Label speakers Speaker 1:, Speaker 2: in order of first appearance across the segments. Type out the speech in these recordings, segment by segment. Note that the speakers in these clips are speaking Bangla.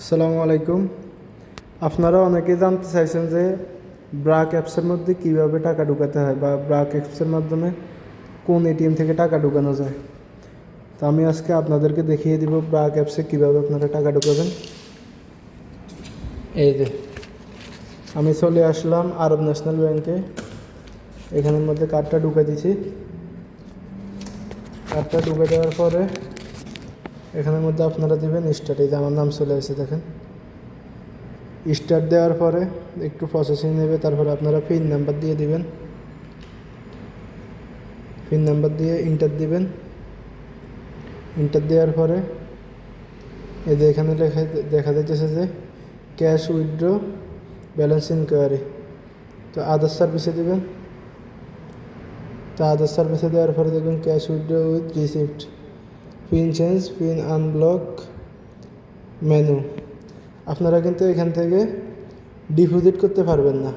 Speaker 1: আসসালামু আলাইকুম। আপনারা অনেকে জানতে চাইছেন যে ব্রাক অ্যাপসের মধ্যে কীভাবে টাকা ঢুকাতে হয় বা ব্রাক অ্যাপসের মাধ্যমে কোন এটিএম থেকে টাকা ঢুকানো যায়। তো আমি আজকে আপনাদেরকে দেখিয়ে দিব ব্রাক অ্যাপসে কীভাবে আপনারা টাকা ঢুকাবেন। এই যে, আমি চলে আসলাম আরব ন্যাশনাল ব্যাংকে। এখানের মধ্যে কার্ডটা ঢুকে দিছি। কার্ডটা ঢুকে দেওয়ার পরে এখানের মধ্যে আপনারা দেবেন স্টার্ট এই যে আমার নাম চলে আসে, দেখেন। স্টার্ট দেওয়ার পরে একটু প্রসেসিং নেবে, তারপরে আপনারা পিন নাম্বার দিয়ে দিবেন। পিন নাম্বার দিয়ে ইন্টার দিবেন। ইন্টার দেওয়ার পরে এই যে এখানে লেখা, দেখা যাচ্ছে যে ক্যাশ উইথড্র ব্যালেন্স ইনকোয়ারি তো আদার সার্ভিসে দেবেন। তো আদার সার্ভিসে দেওয়ার পরে দেখবেন cash withdraw with receipt pin change pin unblock menu আপনারা কিন্তু এখান থেকে ডিপোজিট করতে পারবেন না।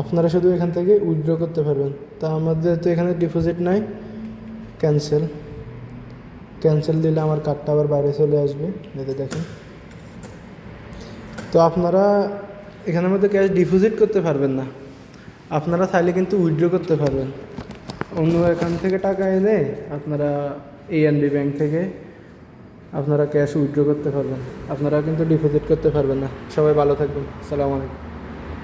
Speaker 1: আপনারা শুধু এখান থেকে উইথড্র করতে পারবেন। তা আমাদের তো এখানে ডিপোজিট নাই ক্যান্সেল ক্যান্সেল দিলে আমার কার্ডটা আবার বাইরে চলে আসবে। যাতে দেখেন। তো আপনারা এখানের মধ্যে ক্যাশ ডিপোজিট করতে পারবেন না। আপনারা চাইলে কিন্তু উইথড্র করতে পারবেন। অন্য এখান থেকে টাকা এনে আপনারা এএনবি ব্যাংক থেকে আপনারা ক্যাশ উইথড্র করতে পারবেন। আপনারা কিন্তু ডিপোজিট করতে পারবেন না। সবাই ভালো থাকবেন। সালাম আলাইকুম।